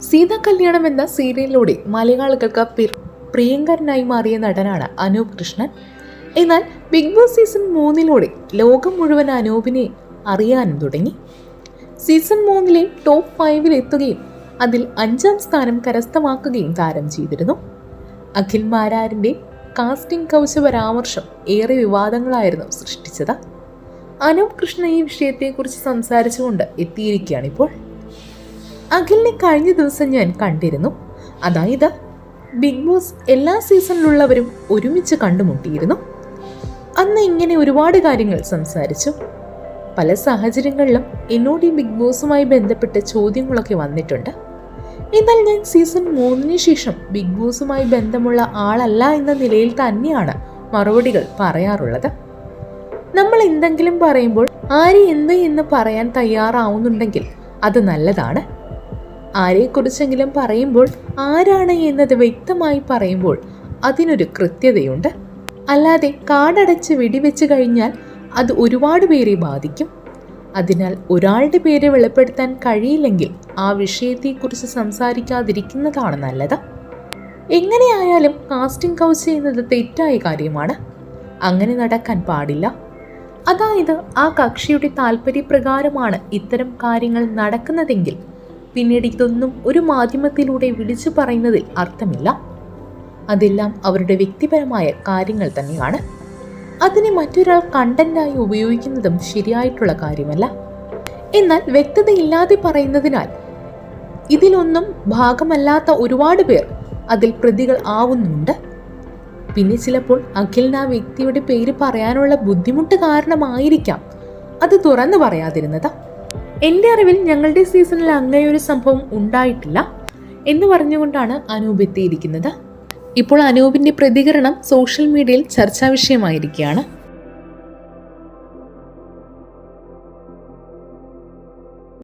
സീതാ കല്യാണം എന്ന സീരിയലിലൂടെ മലയാളികൾക്ക് പ്രിയങ്കരനായി മാറിയ നടനാണ് അനൂപ് കൃഷ്ണൻ. എന്നാൽ ബിഗ് ബോസ് സീസൺ മൂന്നിലൂടെ ലോകം മുഴുവൻ അനൂപിനെ അറിയാനും തുടങ്ങി. സീസൺ മൂന്നിലെ ടോപ്പ് ഫൈവിൽ എത്തുകയും അതിൽ അഞ്ചാം സ്ഥാനം കരസ്ഥമാക്കുകയും താരം ചെയ്തിരുന്നു. അഖിൽ മാരാരിന്റെ കാസ്റ്റിംഗ് കൗശ പരാമർശം ഏറെ വിവാദങ്ങളായിരുന്നു സൃഷ്ടിച്ചത്. അനൂപ് കൃഷ്ണ ഈ വിഷയത്തെക്കുറിച്ച് സംസാരിച്ചുകൊണ്ട് എത്തിയിരിക്കുകയാണിപ്പോൾ. അഖിലിനെ കഴിഞ്ഞ ദിവസം ഞാൻ കണ്ടിരുന്നു. അതായത് ബിഗ് ബോസ് എല്ലാ സീസണിലുള്ളവരും ഒരുമിച്ച് കണ്ടുമുട്ടിയിരുന്നു. അന്ന് ഇങ്ങനെ ഒരുപാട് കാര്യങ്ങൾ സംസാരിച്ചു. പല സാഹചര്യങ്ങളിലും എന്നോട് ഈ ബിഗ് ബോസുമായി ബന്ധപ്പെട്ട ചോദ്യങ്ങളൊക്കെ വന്നിട്ടുണ്ട്. എന്നാൽ ഞാൻ സീസൺ മൂന്നിന് ശേഷം ബിഗ് ബോസുമായി ബന്ധമുള്ള ആളല്ല എന്ന നിലയിൽ തന്നെയാണ് മറുപടികൾ പറയാറുള്ളത്. നമ്മൾ എന്തെങ്കിലും പറയുമ്പോൾ ആര് എന്ത് എന്ന് പറയാൻ തയ്യാറാവുന്നുണ്ടെങ്കിൽ അത് നല്ലതാണ്. ആരെക്കുറിച്ചെങ്കിലും പറയുമ്പോൾ ആരാണ് എന്നത് വ്യക്തമായി പറയുമ്പോൾ അതിനൊരു കൃത്യതയുണ്ട്. അല്ലാതെ കാടടച്ച് വെടിവെച്ച് കഴിഞ്ഞാൽ അത് ഒരുപാട് പേരെ ബാധിക്കും. അതിനാൽ ഒരാളുടെ പേര് വെളിപ്പെടുത്താൻ കഴിയില്ലെങ്കിൽ ആ വിഷയത്തെക്കുറിച്ച് സംസാരിക്കാതിരിക്കുന്നതാണ് നല്ലത്. എങ്ങനെയായാലും കാസ്റ്റിംഗ് കൗസ് ചെയ്യുന്നത് തെറ്റായ കാര്യമാണ്. അങ്ങനെ നടക്കാൻ പാടില്ല. അതായത് ആ കക്ഷിയുടെ താല്പര്യപ്രകാരമാണ് ഇത്തരം കാര്യങ്ങൾ നടക്കുന്നതെങ്കിൽ പിന്നീട് ഇതൊന്നും ഒരു മാധ്യമത്തിലൂടെ വിളിച്ചു പറയുന്നതിൽ അർത്ഥമില്ല. അതെല്ലാം അവരുടെ വ്യക്തിപരമായ കാര്യങ്ങൾ തന്നെയാണ്. അതിനെ മറ്റൊരാൾ കണ്ടന്റായി ഉപയോഗിക്കുന്നതും ശരിയായിട്ടുള്ള കാര്യമല്ല. എന്നാൽ വ്യക്തതയില്ലാതെ പറയുന്നതിനാൽ ഇതിലൊന്നും ഭാഗമല്ലാത്ത ഒരുപാട് പേർ അതിൽ പ്രതികൾ ആവുന്നുണ്ട് പിന്നെ ചിലപ്പോൾ അഖിലിന് ആ വ്യക്തിയുടെ പേര് പറയാനുള്ള ബുദ്ധിമുട്ട് കാരണമായിരിക്കാം അത് തുറന്നു പറയാതിരുന്നത്. എന്റെ അറിവിൽ ഞങ്ങളുടെ സീസണിൽ അങ്ങനെയൊരു സംഭവം ഉണ്ടായിട്ടില്ല എന്ന് പറഞ്ഞുകൊണ്ടാണ് അനൂപ് എത്തിയിരിക്കുന്നത്. ഇപ്പോൾ അനൂപിന്റെ പ്രതികരണം സോഷ്യൽ മീഡിയയിൽ ചർച്ചാ വിഷയമായിരിക്കുകയാണ്.